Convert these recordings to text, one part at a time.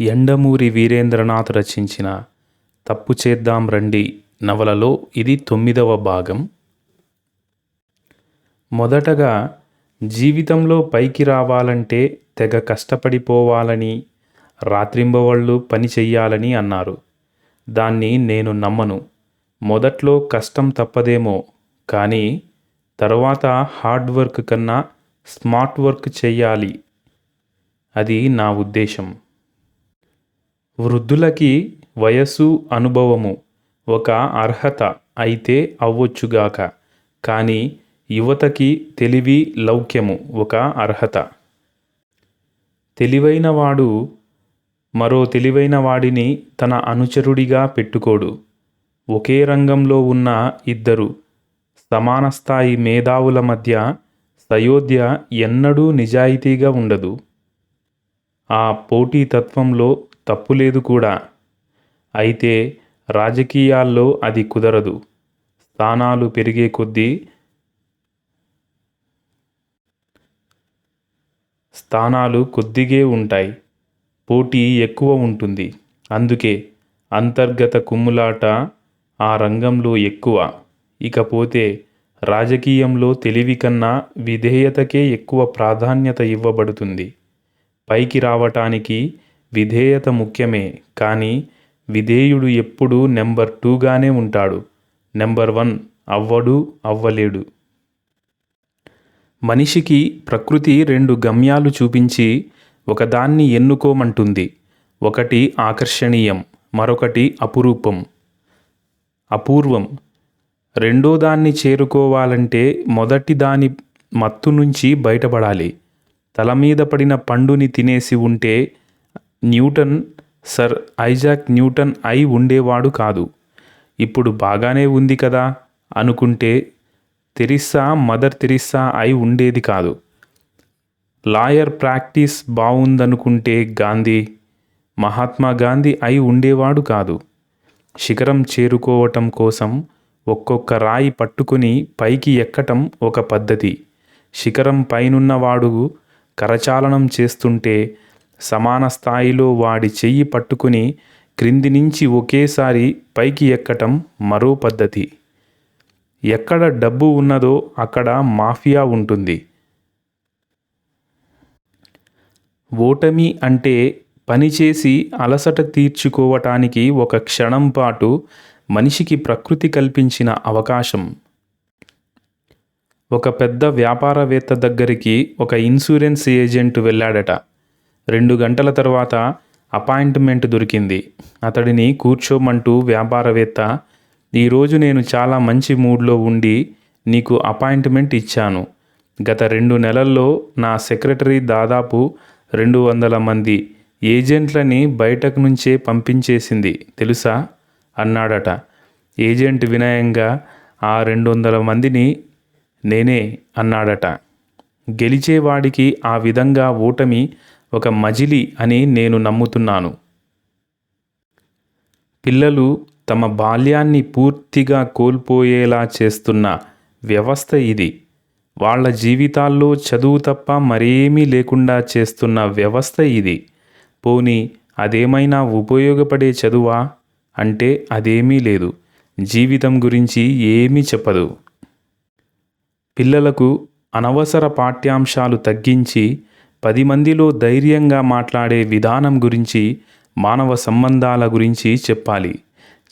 ఎండమూరి వీరేంద్రనాథ్ రచించిన తప్పు చేద్దాం రండి నవలలో ఇది తొమ్మిదవ భాగం. మొదటగా జీవితంలో పైకి రావాలంటే తెగ కష్టపడిపోవాలని రాత్రింబవళ్ళు పని చెయ్యాలని అన్నారు. దాన్ని నేను నమ్మను. మొదట్లో కష్టం తప్పదేమో కానీ తర్వాత హార్డ్ వర్క్ కన్నా స్మార్ట్ వర్క్ చెయ్యాలి. అది నా ఉద్దేశం. వృద్ధులకి వయస్సు అనుభవము ఒక అర్హత అయితే అవ్వొచ్చుగాక కానీ యువతకి తెలివి లౌక్యము ఒక అర్హత. తెలివైనవాడు మరో తెలివైన వాడిని తన అనుచరుడిగా పెట్టుకోడు. ఒకే రంగంలో ఉన్న ఇద్దరు సమాన స్థాయి మేధావుల మధ్య సయోధ్య ఎన్నడూ నిజాయితీగా ఉండదు. ఆ పోటీతత్వంలో తప్పులేదు కూడా. అయితే రాజకీయాల్లో అది కుదరదు. స్థానాలు పెరిగే కొద్దీ స్థానాలు కొద్దిగే ఉంటాయి. పోటీ ఎక్కువ ఉంటుంది. అందుకే అంతర్గత కుమ్ములాట ఆ రంగంలో ఎక్కువ. ఇకపోతే రాజకీయంలో తెలివి కన్నా విధేయతకే ఎక్కువ ప్రాధాన్యత ఇవ్వబడుతుంది. పైకి రావటానికి విధేయత ముఖ్యమే కానీ విధేయుడు ఎప్పుడూ నెంబర్ టూగానే ఉంటాడు. నెంబర్ వన్ అవ్వడు అవ్వలేడు. మనిషికి ప్రకృతి రెండు గమ్యాలు చూపించి ఒకదాన్ని ఎన్నుకోమంటుంది. ఒకటి ఆకర్షణీయం మరొకటి అపురూపం. అపూర్వం. రెండో దాన్ని చేరుకోవాలంటే మొదటి దాని మత్తు నుంచి బయటపడాలి. తల మీద పడిన పండుని తినేసి ఉంటే న్యూటన్ సర్ ఐజాక్ న్యూటన్ అయి ఉండేవాడు కాదు. ఇప్పుడు బాగానే ఉంది కదా అనుకుంటే తెరిస్సా మదర్ తెరిస్సా అయి ఉండేది కాదు. లాయర్ ప్రాక్టీస్ బాగుందనుకుంటే గాంధీ మహాత్మా గాంధీ అయి ఉండేవాడు కాదు. శిఖరం చేరుకోవటం కోసం ఒక్కొక్క రాయి పట్టుకుని పైకి ఎక్కటం ఒక పద్ధతి. శిఖరం పైనున్నవాడు కరచాలనం చేస్తుంటే సమాన స్థాయిలో వాడి చెయ్యి పట్టుకుని క్రింది నుంచి ఒకేసారి పైకి ఎక్కటం మరో పద్ధతి. ఎక్కడ డబ్బు ఉన్నదో అక్కడ మాఫియా ఉంటుంది. ఓటమి అంటే పనిచేసి అలసట తీర్చుకోవటానికి ఒక క్షణం పాటు మనిషికి ప్రకృతి కల్పించిన అవకాశం. ఒక పెద్ద వ్యాపారవేత్త దగ్గరికి ఒక ఇన్సూరెన్స్ ఏజెంట్ వెళ్ళాడట. రెండు గంటల తర్వాత అపాయింట్మెంట్ దొరికింది. అతడిని కూర్చోమంటూ వ్యాపారవేత్త ఈరోజు నేను చాలా మంచి మూడ్లో ఉండి నీకు అపాయింట్మెంట్ ఇచ్చాను. గత రెండు నెలల్లో నా సెక్రటరీ దాదాపు రెండు వందల మంది ఏజెంట్లని బయటకు నుంచే పంపించేసింది. తెలుసా? అన్నాడట. ఏజెంట్ వినయంగా ఆ రెండు వందల మందిని నేనే అన్నాడట. గెలిచేవాడికి ఆ విధంగా ఓటమి ఒక మజిలి అని నేను నమ్ముతున్నాను. పిల్లలు తమ బాల్యాన్ని పూర్తిగా కోల్పోయేలా చేస్తున్న వ్యవస్థ ఇది. వాళ్ళ జీవితాల్లో చదువు తప్ప మరేమీ లేకుండా చేస్తున్న వ్యవస్థ ఇది. పోనీ అదేమైనా ఉపయోగపడే చదువా? అంటే అదేమీ లేదు. జీవితం గురించి ఏమీ చెప్పదు. పిల్లలకు అనవసర పాఠ్యాంశాలు తగ్గించి పది మందిలో ధైర్యంగా మాట్లాడే విధానం గురించి మానవ సంబంధాల గురించి చెప్పాలి.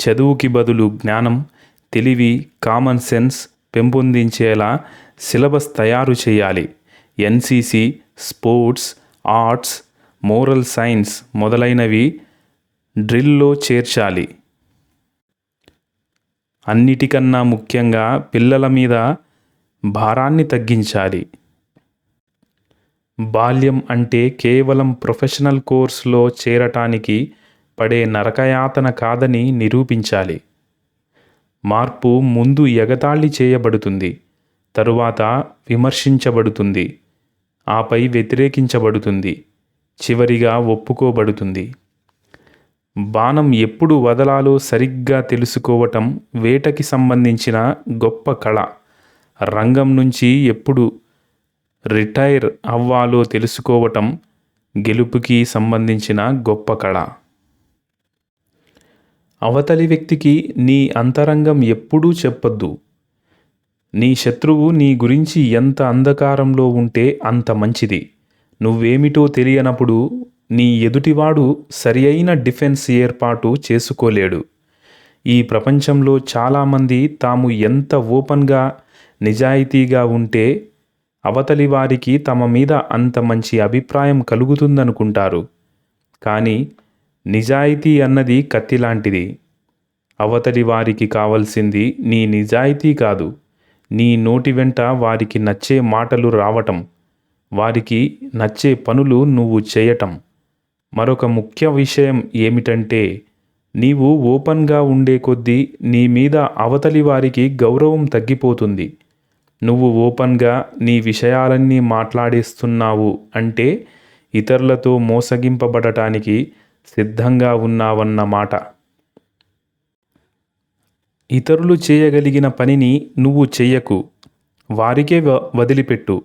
చదువుకి బదులు జ్ఞానం తెలివి కామన్ సెన్స్ పెంపొందించేలా సిలబస్ తయారు చేయాలి. NCC sports arts moral science మొదలైనవి డ్రిల్లో చేర్చాలి. అన్నిటికన్నా ముఖ్యంగా పిల్లల మీద భారాన్ని తగ్గించాలి. బాల్యం అంటే కేవలం ప్రొఫెషనల్ కోర్సులో చేరటానికి పడే నరకయాతన కాదని నిరూపించాలి. మార్పు ముందు ఎగతాళి చేయబడుతుంది తరువాత విమర్శించబడుతుంది ఆపై వ్యతిరేకించబడుతుంది చివరిగా ఒప్పుకోబడుతుంది. బాణం ఎప్పుడు వదలాలో సరిగ్గా తెలుసుకోవటం వేటకి సంబంధించిన గొప్ప కళ. రంగం నుంచి ఎప్పుడు రిటైర్ అవ్వాలో తెలుసుకోవటం గెలుపుకి సంబంధించిన గొప్ప కళ. అవతలి వ్యక్తికి నీ అంతరంగం ఎప్పుడూ చెప్పొద్దు. నీ శత్రువు నీ గురించి ఎంత అంధకారంలో ఉంటే అంత మంచిది. నువ్వేమిటో తెలియనప్పుడు నీ ఎదుటివాడు సరి అయిన డిఫెన్స్ ఏర్పాటు చేసుకోలేడు. ఈ ప్రపంచంలో చాలామంది తాము ఎంత ఓపెన్గా నిజాయితీగా ఉంటే అవతలి వారికి తమ మీద అంత మంచి అభిప్రాయం కలుగుతుందనుకుంటారు. కానీ నిజాయితీ అన్నది కత్తి లాంటిది అవతలి వారికి కావలసింది నీ నిజాయితీ కాదు. నీ నోటి వెంట వారికి నచ్చే మాటలు రావటం. వారికి నచ్చే పనులు నువ్వు చేయటం. మరొక ముఖ్య విషయం ఏమిటంటే నీవు ఓపెన్గా ఉండే కొద్దీ నీ మీద అవతలి వారికి గౌరవం తగ్గిపోతుంది. నువ్వు ఓపెన్గా నీ విషయాలన్నీ మాట్లాడేస్తున్నావు అంటే ఇతరులతో మోసగింపబడటానికి సిద్ధంగా ఉన్నావన్నమాట ఇతరులు చేయగలిగిన పనిని నువ్వు చెయ్యకు. వారికే వదిలిపెట్టు.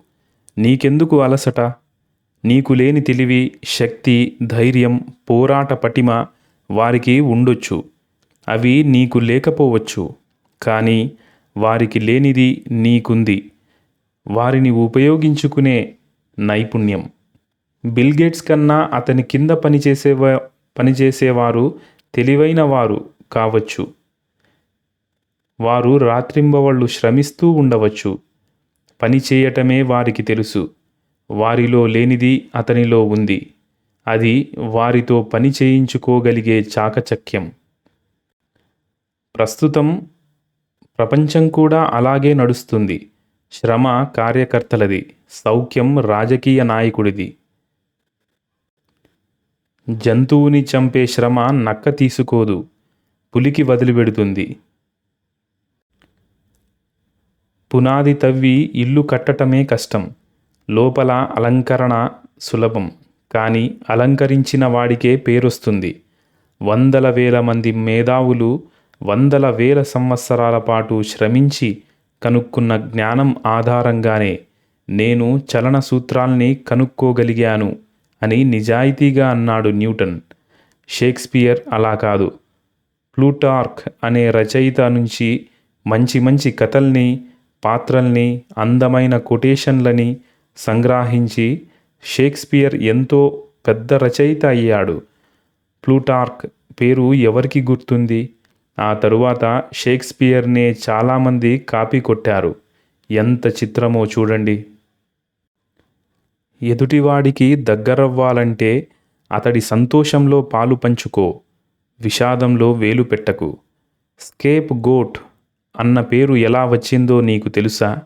నీకెందుకు అలసట? నీకు లేని తెలివి శక్తి ధైర్యం పోరాట పటిమ వారికి ఉండొచ్చు. అవి నీకు లేకపోవచ్చు. కానీ వారికి లేనిది నీకుంది. వారిని ఉపయోగించుకునే నైపుణ్యం. బిల్గేట్స్ కన్నా అతని కింద పనిచేసే పనిచేసేవారు తెలివైన వారు కావచ్చు. వారు రాత్రింబవళ్ళు శ్రమిస్తూ ఉండవచ్చు. పని చేయటమే వారికి తెలుసు. వారిలో లేనిది అతనిలో ఉంది. అది వారితో పని చేయించుకోగలిగే చాకచక్యం. ప్రస్తుతం ప్రపంచం కూడా అలాగే నడుస్తుంది. శ్రమ కార్యకర్తలది. సౌఖ్యం రాజకీయ నాయకుడిది. జంతువుని చంపే శ్రమ నక్క తీసుకోదు. పులికి వదిలిపెడుతుంది పునాది తవ్వి ఇల్లు కట్టటమే కష్టం. లోపల అలంకరణ సులభం. కానీ అలంకరించిన వాడికే పేరొస్తుంది. వందల వేల మంది మేధావులు వందల వేల సంవత్సరాల పాటు శ్రమించి కనుక్కున్న జ్ఞానం ఆధారంగానే నేను చలన సూత్రాల్ని కనుక్కోగలిగాను అని నిజాయితీగా అన్నాడు న్యూటన్. షేక్స్పియర్ అలా కాదు. ప్లూటార్క్ అనే రచయిత నుంచి మంచి మంచి కథల్ని పాత్రల్ని అందమైన కొటేషన్లని సంగ్రహించి షేక్స్పియర్ ఎంతో పెద్ద రచయిత అయ్యాడు. ప్లూటార్క్ పేరు ఎవరికి గుర్తుంది? ఆ తరువాత షేక్స్పియర్నే చాలామంది కాపీ కొట్టారు. ఎంత చిత్రమో చూడండి. ఎదుటివాడికి దగ్గరవ్వాలంటే అతడి సంతోషంలో పాలు పంచుకో విషాదంలో వేలు పెట్టకు. స్కేప్ గోట్ అన్న పేరు ఎలా వచ్చిందో నీకు తెలుసా?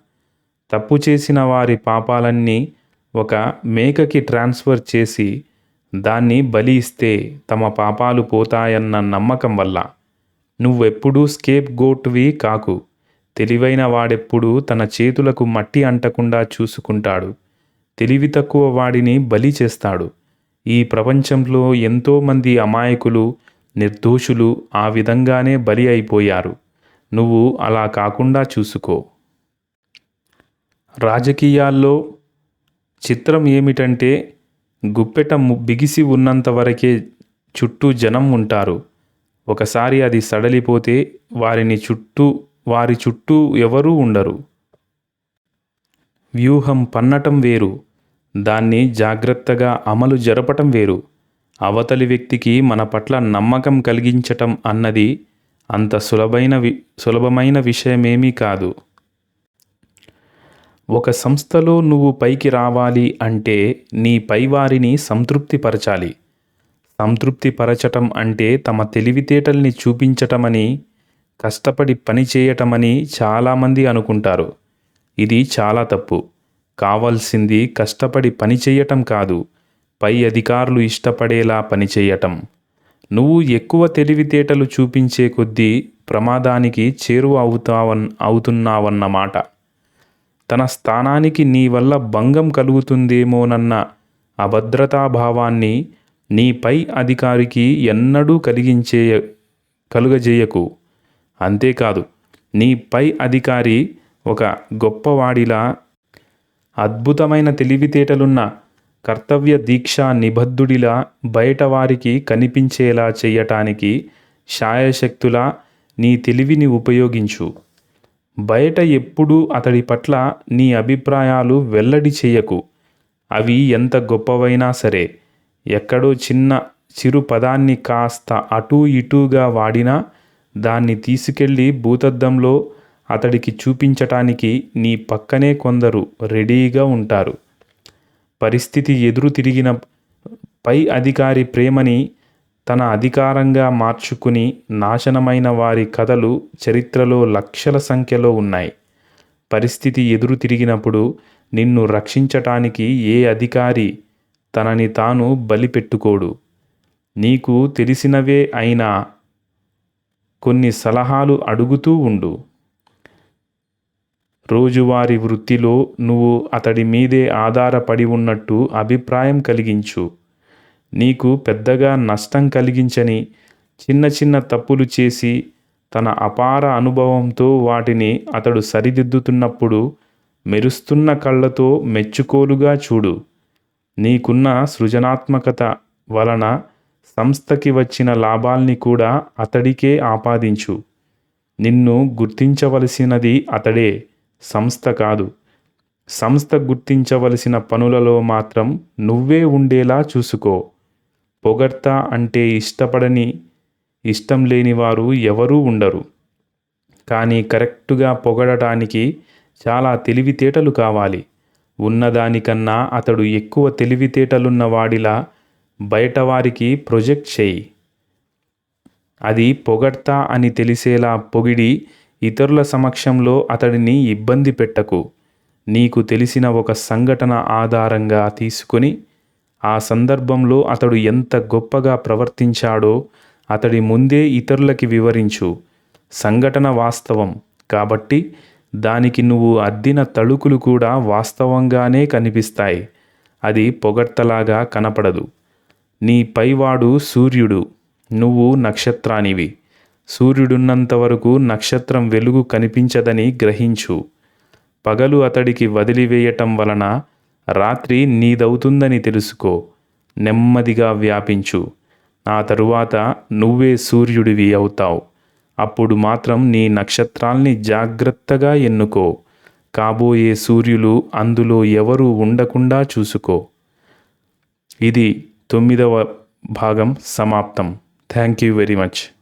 తప్పు చేసిన వారి పాపాలన్నీ ఒక మేకకి ట్రాన్స్ఫర్ చేసి దాన్ని బలి ఇస్తే తమ పాపాలు పోతాయన్న నమ్మకం వల్ల. నువ్వెప్పుడూ స్కేప్ గోట్వి కాకు. తెలివైన వాడెప్పుడూ తన చేతులకు మట్టి అంటకుండా చూసుకుంటాడు. తెలివి తక్కువ వాడిని బలి చేస్తాడు. ఈ ప్రపంచంలో ఎంతోమంది అమాయకులు నిర్దోషులు ఆ విధంగానే బలి అయిపోయారు. నువ్వు అలా కాకుండా చూసుకో. రాజకీయాల్లో చిత్రం ఏమిటంటే గుప్పెట బిగిసి ఉన్నంత వరకే చుట్టూ జనం ఉంటారు. ఒకసారి అది సడలిపోతే వారిని చుట్టూ వారి చుట్టూ ఎవరూ ఉండరు. వ్యూహం పన్నటం వేరు. దాన్ని జాగ్రత్తగా అమలు జరపటం వేరు. అవతలి వ్యక్తికి మన పట్ల నమ్మకం కలిగించటం అన్నది అంత సులభమైన వి సులభమైన విషయమేమీ కాదు. ఒక సంస్థలో నువ్వు పైకి రావాలి అంటే నీ పైవారిని సంతృప్తిపరచాలి. సంతృప్తి పరచటం అంటే తమ తెలివితేటల్ని చూపించటమని కష్టపడి పని చేయటమని చాలామంది అనుకుంటారు. ఇది చాలా తప్పు. కావాల్సింది కష్టపడి పని చేయటం కాదు పై అధికారులు ఇష్టపడేలా పనిచేయటం నువ్వు ఎక్కువ తెలివితేటలు చూపించే కొద్దీ ప్రమాదానికి చేరువ అవుతావన్ అవుతున్నావన్నమాట. తన స్థానానికి నీ వల్ల భంగం కలుగుతుందేమోనన్న అభద్రతాభావాన్ని నీ పై అధికారికి ఎన్నడూ కలిగించే కలుగజేయకు. అంతేకాదు నీ పై అధికారి ఒక గొప్పవాడిలా అద్భుతమైన తెలివితేటలున్న కర్తవ్య దీక్షా నిబద్ధుడిలా బయట వారికి కనిపించేలా చేయటానికి శాయశక్తులా నీ తెలివిని ఉపయోగించు. బయట ఎప్పుడూ అతడి పట్ల నీ అభిప్రాయాలు వెల్లడి చేయకు. అవి ఎంత గొప్పవైనా సరే. ఎక్కడో చిన్న చిరు పదాన్ని కాస్త అటూ ఇటూగా వాడినా దాన్ని తీసుకెళ్ళి భూతద్దంలో అతడికి చూపించటానికి నీ పక్కనే కొందరు రెడీగా ఉంటారు. పరిస్థితి ఎదురు తిరిగిన పై అధికారి ప్రేమని తన అధికారంగా మార్చుకుని నాశనమైన వారి కథలు చరిత్రలో లక్షల సంఖ్యలో ఉన్నాయి. పరిస్థితి ఎదురు తిరిగినప్పుడు నిన్ను రక్షించటానికి ఏ అధికారి తనని తాను బలిపెట్టుకోడు. నీకు తెలిసినవే అయినా కొన్ని సలహాలు అడుగుతూ ఉండు. రోజువారి వృత్తిలో నువ్వు అతడి మీదే ఆధారపడి ఉన్నట్టు అభిప్రాయం కలిగించు. నీకు పెద్దగా నష్టం కలిగించని చిన్న చిన్న తప్పులు చేసి తన అపార అనుభవంతో వాటిని అతడు సరిదిద్దుతున్నప్పుడు మెరుస్తున్న కళ్ళతో మెచ్చుకోలుగా చూడు. నీకున్న సృజనాత్మకత వలన సంస్థకి వచ్చిన లాభాల్ని కూడా అతడికే ఆపాదించు. నిన్ను గుర్తించవలసినది అతడే సంస్థ కాదు. సంస్థ గుర్తించవలసిన పనులలో మాత్రం నువ్వే ఉండేలా చూసుకో. పొగడ్త అంటే ఇష్టపడని ఇష్టం లేని వారు ఎవరూ ఉండరు. కానీ కరెక్టుగా పొగడటానికి చాలా తెలివితేటలు కావాలి. ఉన్నదానికన్నా అతడు ఎక్కువ తెలివితేటలున్న వాడిలా బయటవారికి ప్రొజెక్ట్ చేయి. అది పొగడ్తా అని తెలిసేలా పొగిడి ఇతరుల సమక్షంలో అతడిని ఇబ్బంది పెట్టకు. నీకు తెలిసిన ఒక సంఘటన ఆధారంగా తీసుకొని ఆ సందర్భంలో అతడు ఎంత గొప్పగా ప్రవర్తించాడో అతడి ముందే ఇతరులకి వివరించు. సంఘటన వాస్తవం కాబట్టి దానికి నువ్వు అద్దిన తళుకులు కూడా వాస్తవంగానే కనిపిస్తాయి. అది పొగడ్తలాగా కనపడదు. నీ పైవాడు సూర్యుడు నువ్వు నక్షత్రానివి. సూర్యుడున్నంత వరకు నక్షత్రం వెలుగు కనిపించదని గ్రహించు. పగలు అతడికి వదిలివేయటం వలన రాత్రి నీదవుతుందని తెలుసుకో. నెమ్మదిగా వ్యాపించు. ఆ తరువాత నువ్వే సూర్యుడివి అవుతావు. అప్పుడు మాత్రం నీ నక్షత్రాల్ని జాగ్రత్తగా ఎన్నుకో. కాబోయే సూర్యులు అందులో ఎవరు ఉండకుండా చూసుకో. ఇది తొమ్మిదవ భాగం సమాప్తం. Thank you very much.